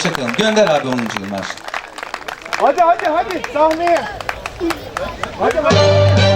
Hoşçakalın. Gönder abi 10. yıl marşı. Hadi hadi hadi sahneye. Hadi hadi.